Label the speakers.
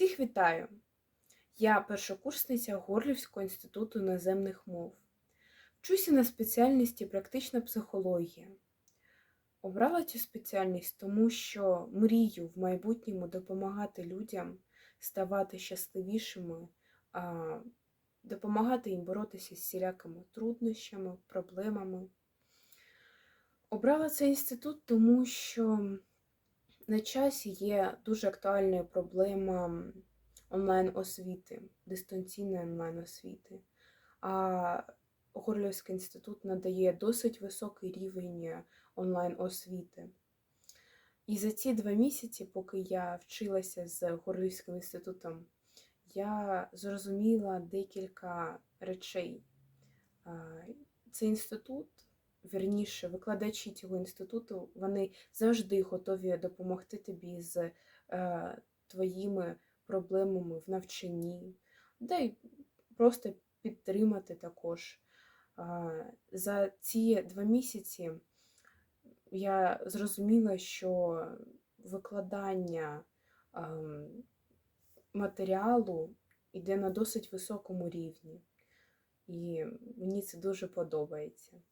Speaker 1: Всіх вітаю! Я першокурсниця Горлівського інституту іноземних мов. Вчуся на спеціальності практична психологія. Обрала цю спеціальність, тому що мрію в майбутньому допомагати людям ставати щасливішими, допомагати їм боротися з всілякими труднощами, проблемами. Обрала цей інститут, тому що на часі є дуже актуальною проблема онлайн-освіти, дистанційної онлайн-освіти. А Горлівський інститут надає досить високий рівень онлайн-освіти. І за ці два місяці, поки я вчилася з Горлівським інститутом, я зрозуміла декілька речей. Цей інститут, вірніше, викладачі цього інституту, вони завжди готові допомогти тобі з е, твоїми проблемами в навчанні, да й просто підтримати також. А, За ці два місяці я зрозуміла, що викладання ем, матеріалу йде на досить високому рівні, і мені це дуже подобається.